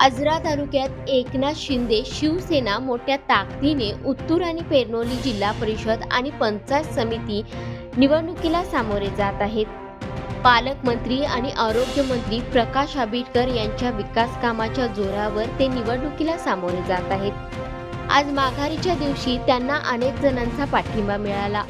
आजरा तालुक्यात एकनाथ शिंदे शिवसेना मोठ्या ताकदीने उत्तूर आणि पेरनोली जिल्हा परिषद आणि पंचायत समिती निवडणुकीला सामोरे जात आहेत. पालकमंत्री आणि आरोग्यमंत्री प्रकाश आंबेडकर यांच्या विकास कामाच्या जोरावर ते निवडणुकीला सामोरे जात आहेत. आज माघारीच्या दिवशी त्यांना अनेक जणांचा पाठिंबा मिळाला.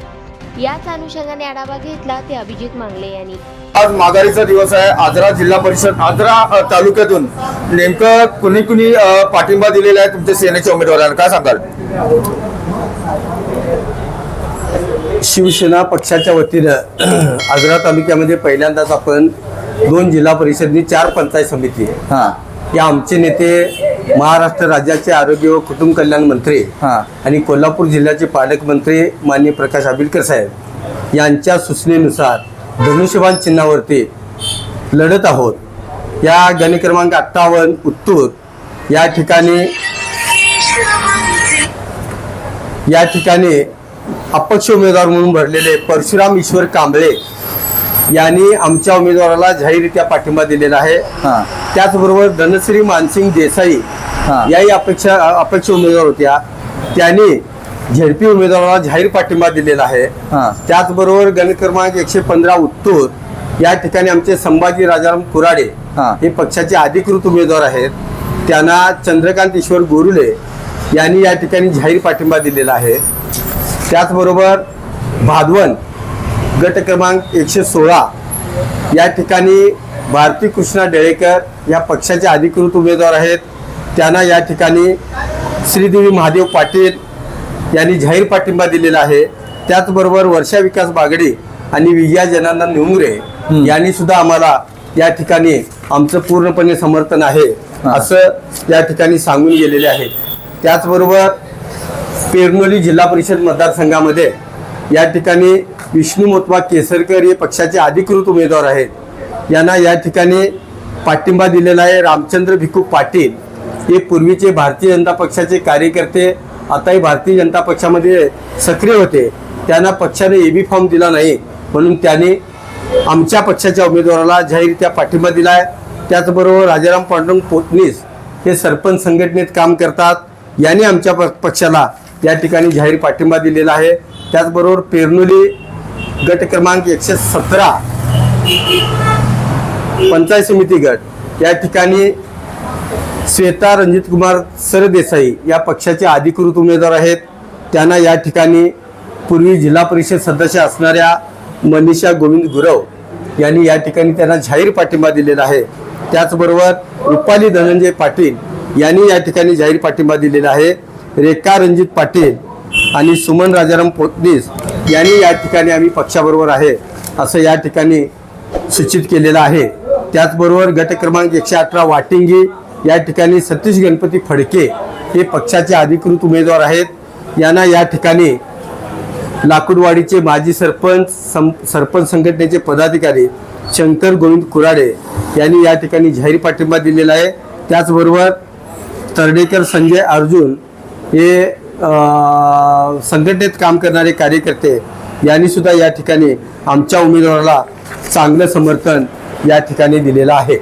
याच अनुषंगाने आढावा घेतला ते अभिजित मांगले यांनी. आज माघारीचा दिवस आहे. आजरा जिल्हा परिषद आजरा तालुक्यातून नेमकं कुणी कुणी पाठिंबा दिलेला आहे तुमच्या सेनेच्या उमेदवारांना. काय सांगाल? शिवसेना पक्षाच्या वतीनं आजरा तालुक्यामध्ये पहिल्यांदाच आपण दोन जिल्हा परिषदनी चार पंचायत समिती हा. या आमचे नेते महाराष्ट्र राज्याचे आरोग्य व कुटुंब कल्याण मंत्री हा. आणि कोल्हापूर जिल्ह्याचे पालकमंत्री माननीय प्रकाश आंबेडकर साहेब यांच्या सूचनेनुसार धनुष्यबाण चिन्हावरती लढत आहोत या गण क्रमांक अठ्ठावन्न उत्तूर या ठिकाणी या ठिकाणी अपक्ष उमेदवार म्हणून भरलेले परशुराम ईश्वर कांबळे यांनी आमच्या उमेदवाराला जाहीररित्या पाठिंबा दिलेला आहे. त्याचबरोबर धनश्री मानसिंग देसाई. याही अपेक्षा अपेक्षा उमेदवार होत्या. त्यांनी झेडपी उमेदवाराला जाहीर पाठिंबा दिलेला आहे. हा. त्याचबरोबर गण क्रमांक एकशे पंधरा उत्तूर या ठिकाणी आमचे संभाजी राजाराम कुराडे हा. हे पक्षाचे अधिकृत उमेदवार आहेत. त्यांना चंद्रकांत ईश्वर गोरुले यांनी या ठिकाणी जाहीर पाठिंबा दिलेला आहे. त्याचबरोबर भादवन गट क्रमांक एकशे सोळा या ठिकाणी भारती कृष्णा डेळेकर या पक्षाचे अधिकृत उमेदवार आहेत. त्यांना या ठिकाणी श्रीदेवी महादेव पाटील यांनी जाहीर पाठिंबा दिलेला आहे. त्याचबरोबर वर्षा विकास बागडे आणि विजया जनार्दन निउंगरे यांनी सुद्धा आम्हाला या ठिकाणी आमचं पूर्णपणे समर्थन आहे असं या ठिकाणी सांगून गेलेले आहेत त्याचबरोबर पेरनोली जिल्हा परिषद मतदारसंघामध्ये या ठिकाणी विष्णू मोतबा केसरकर हे पक्षाचे अधिकृत उमेदवार आहेत. यांना या ठिकाणी पाठिंबा दिलेला आहे. रामचंद्र भिकू पाटील हे पूर्वीचे भारतीय जनता पक्षाचे कार्यकर्ते आताही भारतीय जनता पक्षामध्ये सक्रिय होते. त्यांना पक्षाने ए बी फॉर्म दिला नाही. म्हणून त्याने आमच्या पक्षाच्या उमेदवाराला जाहीर त्या पाठिंबा दिला आहे त्याचबरोबर राजाराम पांडुरंग पोतनीस हे सरपंच संघटनेत काम करतात. यांनी आमच्या प- पक्षाला या ठिकाणी जाहीर पाठिंबा दिलेला आहे. त्याचबरोबर पेरनोली गट क्रमांक एकशे सतरा पंचायत समिती गट या ठिकाणी श्वेता रणजित कुमार सरदेसाई या पक्षाचे अधिकृत उमेदवार आहेत. त्यांना या ठिकाणी पूर्वी जिल्हा परिषद सदस्य असणाऱ्या मनीषा गोविंद गुरव यांनी या ठिकाणी त्यांना जाहीर पाठिंबा दिलेला आहे. त्याचबरोबर रुपाली धनंजय पाटील यांनी या ठिकाणी जाहीर पाठिंबा दिलेला आहे. रेखा रणजित पाटील आणि सुमन राजाराम पोतनीस यांनी या ठिकाणी आम्ही पक्षाबरोबर आहे असं या ठिकाणी सूचित केलेलं आहे. त्याचबरोबर गट क्रमांक एकशे अठरा वाटिंगी या ठिकाणी सतीश गणपती फडके हे पक्षाचे अधिकृत उमेदवार आहेत. यांना या ठिकाणी लाकूडवाडीचे माजी सरपंच सं सरपंच संघटनेचे पदाधिकारी शंकर गोविंद कुराडे यांनी या ठिकाणी जाहीर पाठिंबा दिलेला आहे. त्याचबरोबर तरडेकर संजय अर्जुन हे संघटनेत काम करणारे कार्यकर्ते यांनी सुद्धा या ठिकाणी आमच्या उमेदवाराला चांगलं समर्थन या ठिकाणी दिलेलं आहे.